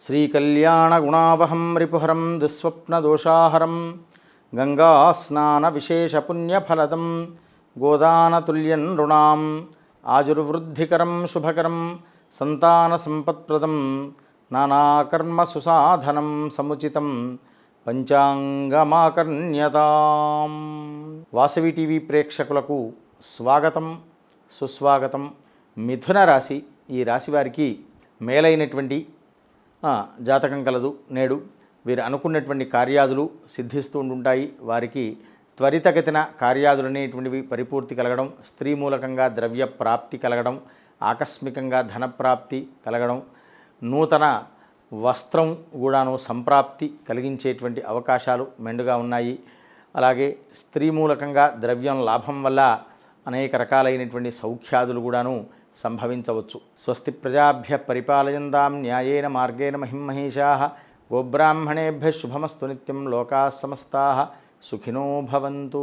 శ్రీకళ్యాణగుణావహం రిపుహరం దుస్వప్నదోషాహరం గంగాస్నానవిశేషపుణ్యఫలదం గోదానతుల్యం నృణాం ఆజుర్వృద్ధికరం శుభకరం సంతానసంపత్ప్రదం నానాకర్మసుసాధనం సముచితం పంచాంగమాకర్ణ్యతాం Vasavi TV ప్రేక్షకులకు స్వాగతం సుస్వాగతం. మిథున రాశి ఈ రాశి వారికి మేలైనటువంటి జాతకం కలదు నేడు. వీరు అనుకున్నటువంటి కార్యాదులు సిద్ధిస్తూ ఉంటుంటాయి వారికి త్వరితగతిన కార్యాదులు అనేటువంటివి పరిపూర్తి కలగడం స్త్రీ మూలకంగా ద్రవ్య ప్రాప్తి కలగడం ఆకస్మికంగా ధనప్రాప్తి కలగడం నూతన వస్త్రం కూడాను సంప్రాప్తి కలిగించేటువంటి అవకాశాలు మెండుగా ఉన్నాయి. అలాగే స్త్రీ మూలకంగా ద్రవ్యం లాభం వల్ల అనేక రకాలైనటువంటి సౌఖ్యాదులు కూడాను సంభవించవచ్చు. స్వస్తి ప్రజాభ్య పరిపాలయందాం న్యాయేన మార్గేణ మహిమహేషా. గోబ్రాహ్మణేభ్య శుభమస్తు నిత్యం లోకా సమస్తా. సుఖినో భవంతు.